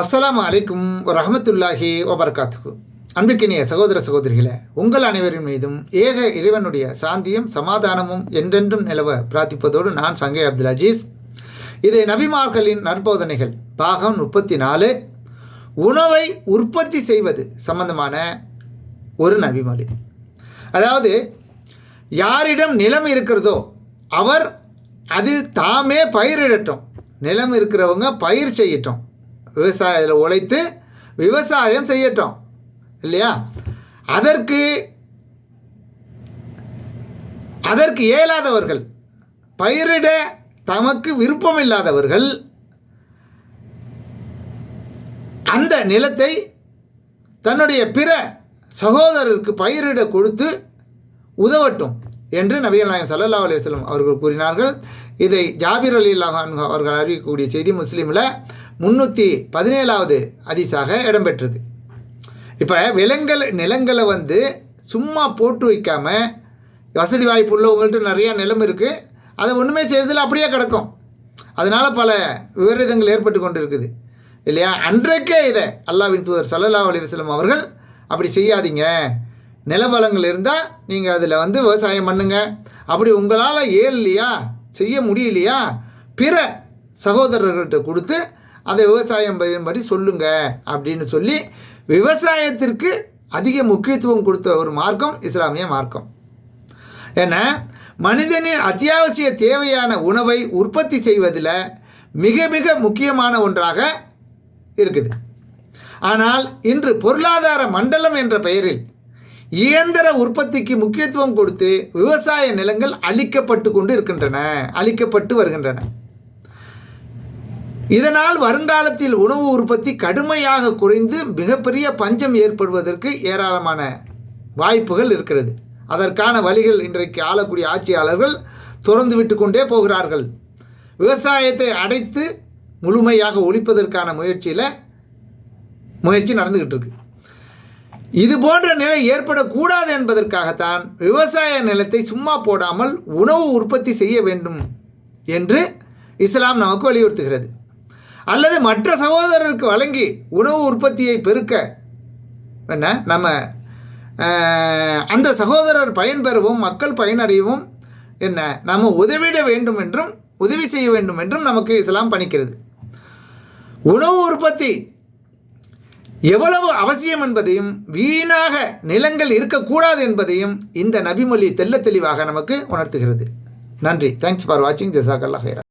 அஸ்லாம் அலைக்கும் ரஹமத்துல்லாஹி வபர்காத்துக்கு அன்பிற்கினிய சகோதர சகோதரிகளே உங்கள் அனைவரின் மீதும் ஏக இறைவனுடைய சாந்தியும் சமாதானமும் என்றென்றும் நிலவ பிரார்த்திப்பதோடு நான் சங்கை அப்துல் அஜீஸ். இது நபிமார்களின் நற்போதனைகள் பாகம் முப்பத்தி நாலு உணவை உற்பத்தி செய்வது சம்பந்தமான ஒரு நபிமொழி அதாவது யாரிடம் நிலம் இருக்கிறதோ அவர் அதில் தாமே பயிரிடட்டும். நிலம் இருக்கிறவங்க பயிர் செய்யட்டும். விவசாயத்தில் உழைத்து விவசாயம் செய்யட்டும். இல்லையா? அதற்கு அதற்கு இயலாதவர்கள் பயிரிட தமக்கு விருப்பம் இல்லாதவர்கள் அந்த நிலத்தை தன்னுடைய பிற சகோதரருக்கு பயிரிட கொடுத்து உதவட்டும். என்று நபிகள் நாயகம் சல்லல்லா அலுவலம் அவர்கள் கூறினார்கள். இதை ஜாபிர் அலி அல்லாஹான் அவர்கள் அறிவிக்கக்கூடிய செய்தி முஸ்லீமில் முந்நூற்றி பதினேழாவது அதிசாக இடம்பெற்றிருக்கு. இப்போ விலங்கல் நிலங்களை வந்து சும்மா போட்டு வைக்காமல் வசதி வாய்ப்பு உள்ளவங்கள்ட்ட நிறையா நிலம் இருக்குது அதை ஒன்றுமே செய்கிறதுல அப்படியே கிடக்கும். அதனால் பல விபரீதங்கள் ஏற்பட்டு கொண்டு இருக்குது இல்லையா? அன்றைக்கே இதை அல்லாவின் தூதர் சல்லல்லா அலி வஸ்லம் அவர்கள் அப்படி செய்யாதீங்க. நிலவளங்கள் இருந்தால் நீங்கள் அதில் வந்து விவசாயம் பண்ணுங்க. அப்படி உங்களால் ஏறலையா செய்ய முடியலையா? பிற சகோதரர்கள்ட்ட கொடுத்து அதை விவசாயம் படி சொல்லுங்க அப்படின்னு சொல்லி விவசாயத்திற்கு அதிக முக்கியத்துவம் கொடுத்த ஒரு மார்க்கம் இஸ்லாமிய மார்க்கம். ஏன்னா மனிதனின் அத்தியாவசிய தேவையான உணவை உற்பத்தி செய்வதில் மிக மிக முக்கியமான ஒன்றாக இருக்குது. ஆனால் இன்று பொருளாதார மண்டலம் என்ற பெயரில் இயந்திர உற்பத்திக்கு முக்கியத்துவம் கொடுத்து விவசாய நிலங்கள் அழிக்கப்பட்டு கொண்டு இருக்கின்றன அழிக்கப்பட்டு வருகின்றன. இதனால் வருங்காலத்தில் உணவு உற்பத்தி கடுமையாக குறைந்து மிகப்பெரிய பஞ்சம் ஏற்படுவதற்கு ஏராளமான வாய்ப்புகள் இருக்கிறது. அதற்கான வழிகள் இன்றைக்கு ஆளக்கூடிய ஆட்சியாளர்கள் திறந்து விட்டு கொண்டே போகிறார்கள். விவசாயத்தை அடைத்து முழுமையாக ஒழிப்பதற்கான முயற்சியில் முயற்சி நடந்துக்கிட்டு இருக்கு. இது போன்ற நிலை ஏற்படக்கூடாது என்பதற்காகத்தான் விவசாய நிலத்தை சும்மா போடாமல் உணவு உற்பத்தி செய்ய வேண்டும் என்று இஸ்லாம் நமக்கு வலியுறுத்துகிறது. அல்லது மற்ற சகோதரருக்கு வழங்கி உணவு உற்பத்தியை பெருக்க என்ன? நம்ம அந்த சகோதரர் பயன்பெறவும் மக்கள் பயனடையவும் என்ன? நம்ம உதவிட வேண்டும் என்றும் உதவி செய்ய வேண்டும் என்றும் நமக்கு இஸ்லாம் பணிக்கிறது. உணவு உற்பத்தி எவ்வளவு அவசியம் என்பதையும் வீணாக நிலங்கள் இருக்கக்கூடாது என்பதையும் இந்த நபிமொழி தெல்ல தெளிவாக நமக்கு உணர்த்துகிறது. நன்றி. தேங்க்ஸ் ஃபார் வாட்சிங் ஜசாக் அல்லா